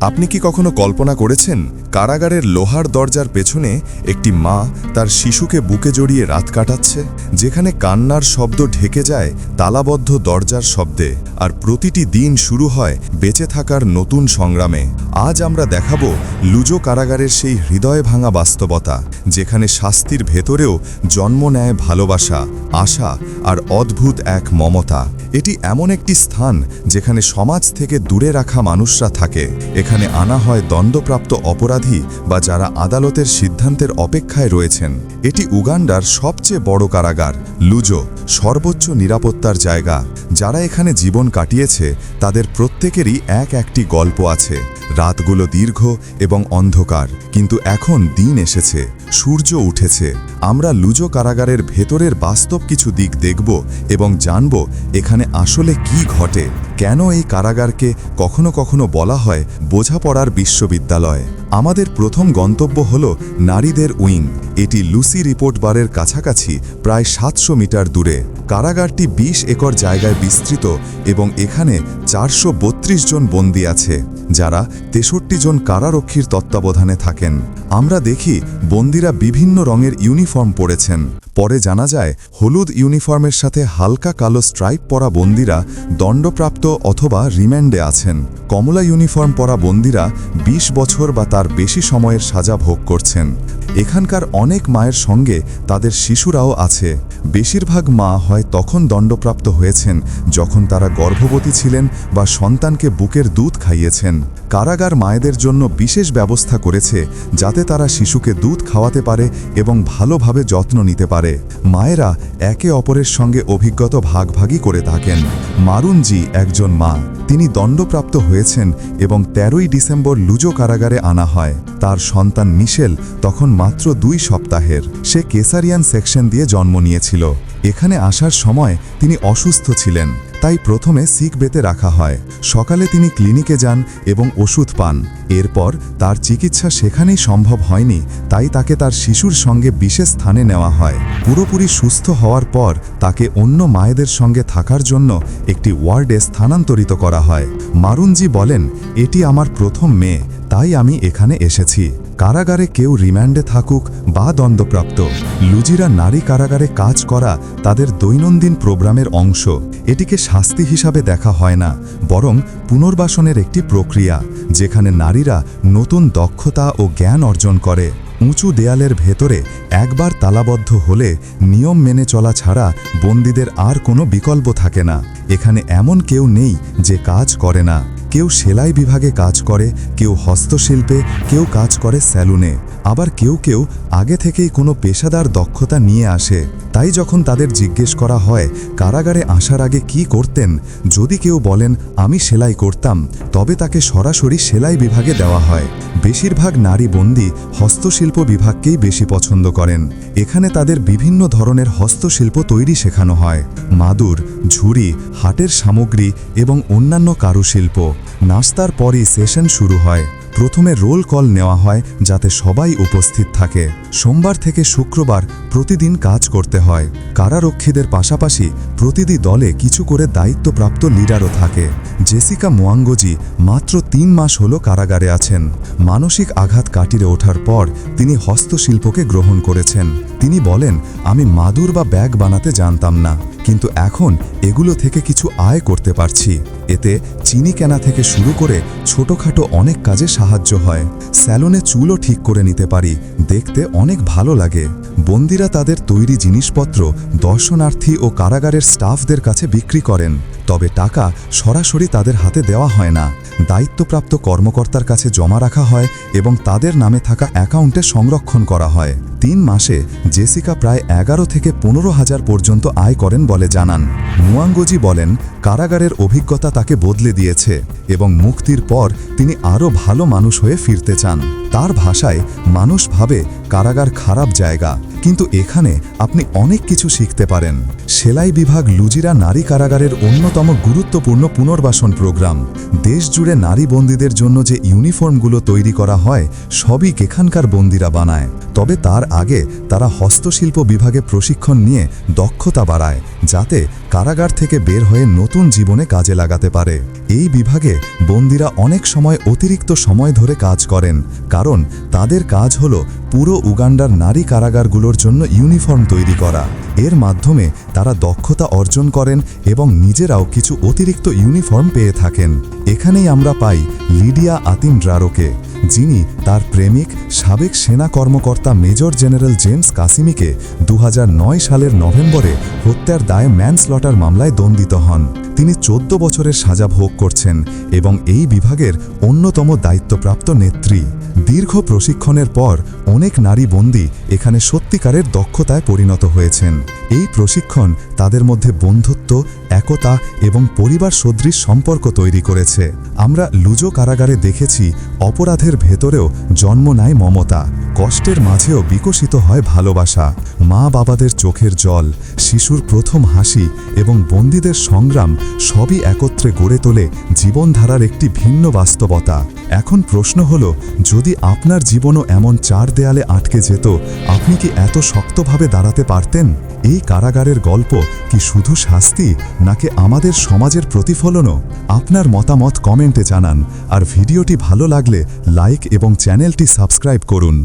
আপনি কি কখনো কল্পনা করেছেন কারাগারের লোহার দরজার পেছনে একটি মা তার শিশুকে বুকে জড়িয়ে রাত কাটাচ্ছে, যেখানে কান্নার শব্দ ঢেকে যায় তালাবদ্ধ দরজার শব্দে, আর প্রতিটি দিন শুরু হয় বেঁচে থাকার নতুন সংগ্রামে? আজ আমরা দেখাবো লুজো কারাগারের সেই হৃদয় ভাঙা বাস্তবতা, যেখানে শাস্তির ভেতরেও জন্ম নেয় ভালোবাসা, আশা, আর অদ্ভুত এক মমতা। এটি এমন একটি স্থান যেখানে সমাজ থেকে দূরে রাখা মানুষরা থাকে। এখানে আনা হয় দণ্ডপ্রাপ্ত অপরাধী বা যারা আদালতের সিদ্ধান্তের অপেক্ষায় রয়েছেন। এটি উগান্ডার সবচেয়ে বড় কারাগার, লুজো, সর্বোচ্চ নিরাপত্তার জায়গা। যারা এখানে জীবন কাটিয়েছে, তাদের প্রত্যেকেরই এক একটি গল্প আছে। রাতগুলো দীর্ঘ এবং অন্ধকার, কিন্তু এখন দিন এসেছে, সূর্য উঠেছে। আমরা লুজো কারাগারের ভেতরের বাস্তব কিছু দিক দেখব এবং জানব এখানে আসলে কি ঘটে? কেন এই কারাগারকে কখনো কখনো বলা হয় বোঝাপড়ার বিশ্ববিদ্যালয়? আমাদের প্রথম গন্তব্য হল নারীদের উইং। এটি লুসি রিপোর্ট বারের কাছাকাছি, প্রায় সাতশো মিটার দূরে। কারাগারটি ২০ একর জায়গায় বিস্তৃত এবং এখানে চারশো বত্রিশ জন বন্দী আছে, যারা তেষট্টি জন কারারক্ষীর তত্ত্বাবধানে থাকেন। আমরা দেখি বন্দীরা বিভিন্ন রঙের ইউনিফর্ম পরেছেন। পরে জানা যায়, হলুদ ইউনিফর্মের সাথে হালকা কালো স্ট্রাইপ পরা বন্দীরা দণ্ডপ্রাপ্ত অথবা রিম্যান্ডে আছেন। কমলা ইউনিফর্ম পরা বন্দীরা ২০ বছর বা তার বেশি সময়ের সাজা ভোগ করছেন। এখানকার অনেক মায়ের সঙ্গে তাদের শিশুরাও আছে। বেশিরভাগ মা হয় তখন দণ্ডপ্রাপ্ত হয়েছেন, যখন তারা গর্ভবতী ছিলেন বা সন্তানকে বুকের দুধ খাইয়েছেন। কারাগার মায়েদের জন্য বিশেষ ব্যবস্থা করেছে, যাতে তারা শিশুকে দুধ খাওয়াতে পারে এবং ভালোভাবে যত্ন নিতে পারে। মায়েরা একে অপরের সঙ্গে অভিজ্ঞতা ভাগভাগি করে থাকেন। মারুনজি একজন মা। তিনি দণ্ডপ্রাপ্ত হয়েছেন এবং তেরোই ডিসেম্বর লুজো কারাগারে আনা হয়। তার সন্তান মিশেল তখন মাত্র দুই সপ্তাহের, সে কেসারিয়ান সেকশন দিয়ে জন্ম নিয়েছিল। এখানে আসার সময় তিনি অসুস্থ ছিলেন, তাই প্রথমে সিক বেতে রাখা হয়। সকালে তিনি ক্লিনিকে যান এবং ওষুধ পান। এরপর তার চিকিৎসা সেখানেই সম্ভব হয়নি, তাই তাকে তার শিশুর সঙ্গে বিশেষ স্থানে নেওয়া হয়। পুরোপুরি সুস্থ হওয়ার পর তাকে অন্য মায়েদের সঙ্গে থাকার জন্য একটি ওয়ার্ডে স্থানান্তরিত করা হয়। মারুনজি বলেন, এটি আমার প্রথম মেয়ে, তাই আমি এখানে এসেছি। কারাগারে কেউ রিমান্ডে থাকুক বা দণ্ডপ্রাপ্ত লুজিরা নারী কারাগারে কাজ করা তাদের দৈনন্দিন প্রোগ্রামের অংশ। এটিকে শাস্তি হিসাবে দেখা হয় না, বরং পুনর্বাসনের একটি প্রক্রিয়া, যেখানে নারীরা নতুন দক্ষতা ও জ্ঞান অর্জন করে। উঁচু দেয়ালের ভেতরে একবার তালাবদ্ধ হলে নিয়ম মেনে চলা ছাড়া বন্দীদের আর কোনো বিকল্প থাকে না। এখানে এমন কেউ নেই যে কাজ করে না। কেউ সেলাই বিভাগে কাজ করে, কেউ হস্তশিল্পে, কেউ কাজ করে স্যালুনে। আবার কেউ কেউ আগে থেকেই কোনো পেশাদার দক্ষতা নিয়ে আসে। তাই যখন তাদের জিজ্ঞেস করা হয়, কারাগারে আসার আগে কি করতেন? যদি কেউ বলেন, আমি সেলাই করতাম তবে তাকে সরাসরি সেলাই বিভাগে দেওয়া হয়। বেশিরভাগ নারী বন্দী হস্তশিল্প বিভাগকেই বেশি পছন্দ করেন। এখানে তাদের বিভিন্ন ধরনের হস্তশিল্প তৈরি শেখানো হয়। মাদুর, ঝুড়ি, হাটের সামগ্রী এবং অন্যান্য কারুশিল্প। নাস্তার পরই সেশন শুরু হয়। প্রথমে রোল কল নেওয়া হয় যাতে সবাই উপস্থিত থাকে। সোমবার থেকে শুক্রবার প্রতিদিন কাজ করতে হয়। কারারক্ষীদের পাশাপাশি প্রতিটি দলে কিছু করে দায়িত্বপ্রাপ্ত লিডারও থাকে। জেসিকা মোয়াঙ্গজি মাত্র তিন মাস হল কারাগারে আছেন। মানসিক আঘাত কাটিয়ে ওঠার পর তিনি হস্তশিল্পকে গ্রহণ করেছেন। তিনি বলেন, আমি মাদুর বা ব্যাগ বানাতে জানতাম না, কিন্তু এখন এগুলো থেকে কিছু আয় করতে পারছি। এতে চিনি কেনা থেকে শুরু করে ছোটখাটো অনেক কাজে সাহায্য হয়। স্যালনে চুলও ঠিক করে নিতে পারি। দেখতে অনেক ভালো লাগে। বন্দিরা তাদের তৈরি জিনিসপত্র দর্শনার্থী ও কারাগারের স্টাফদের কাছে বিক্রি করেন। তবে টাকা সরাসরি তাদের হাতে দেওয়া হয় না। দায়িত্বপ্রাপ্ত কর্মকর্তার কাছে জমা রাখা হয় এবং তাদের নামে থাকা অ্যাকাউন্টে সংরক্ষণ করা হয়। তিন মাসে জেসিকা প্রায় এগারো থেকে পনেরো হাজার পর্যন্ত আয় করেন বলে জানান। মুয়াঙ্গজি বলেন, কারাগারের অভিজ্ঞতা তাকে বদলে দিয়েছে এবং মুক্তির পর তিনি আরও ভালো মানুষ হয়ে ফিরতে চান। তার ভাষায়, মানুষ ভাবে কারাগার খারাপ জায়গা কিন্তু এখানে আপনি অনেক কিছু শিখতে পারেন। সেলাই বিভাগ লুজিরা নারী কারাগারের অন্যতম গুরুত্বপূর্ণ পুনর্বাসন প্রোগ্রাম। দেশ জুড়ে নারী বন্দীদের জন্য যে ইউনিফর্মগুলো তৈরি করা হয়, সবই এখানকার বন্দীরা বানায়। তবে তার আগে তারা হস্তশিল্প বিভাগে প্রশিক্ষণ নিয়ে দক্ষতা বাড়ায়। যাতে কারাগার থেকে বের হয়ে নতুন জীবনে কাজে লাগাতে পারে। এই বিভাগে বন্দিরা অনেক সময় অতিরিক্ত সময় ধরে কাজ করেন, কারণ তাদের কাজ হল পুরো উগান্ডার নারী কারাগারগুলোর জন্য ইউনিফর্ম তৈরি করা। এর মাধ্যমে তারা দক্ষতা অর্জন করেন এবং নিজেরাও কিছু অতিরিক্ত ইউনিফর্ম পেয়ে থাকেন। এখানেই আমরা পাই লিডিয়া আতিম ড্রারোকে যিনি তার প্রেমিক, সাবেক সেনা কর্মকর্তা মেজর জেনারেল জেমস কাসিমিকে দু হাজার নয় সালের নভেম্বরে হত্যার দায়ে ম্যানস্লটার মামলায় দণ্ডিত হন। তিনি চোদ্দ বছরের সাজা ভোগ করছেন এবং এই বিভাগের অন্যতম দায়িত্বপ্রাপ্ত নেত্রী। দীর্ঘ প্রশিক্ষণের পর অনেক নারী বন্দী এখানে সত্যিকারের দক্ষতায় পরিণত হয়েছেন। এই প্রশিক্ষণ তাদের মধ্যে বন্ধুত্ব, একতা এবং পরিবার সদৃশ সম্পর্ক তৈরি করেছে। আমরা লুজো কারাগারে দেখেছি অপরাধের ভেতরেও জন্ম নেয় মমতা। কষ্টের মাঝেও বিকশিত হয় ভালোবাসা। মা বাবাদের চোখের জল, শিশুর প্রথম হাসি এবং বন্দীদের সংগ্রাম সবই একত্রে গড়ে তোলে জীবনধারার একটি ভিন্ন বাস্তবতা। এখন প্রশ্ন হল, যদি আপনার জীবনও এমন চার দেয়ালে আটকে যেত, আপনি কি এত শক্তভাবে দাঁড়াতে পারতেন? এই কারাগারের গল্প কি শুধু শাস্তি, নাকি আমাদের সমাজের প্রতিফলনও? আপনার মতামত কমেন্টে জানান, আর ভিডিওটি ভালো লাগলে লাইক এবং চ্যানেলটি সাবস্ক্রাইব করুন।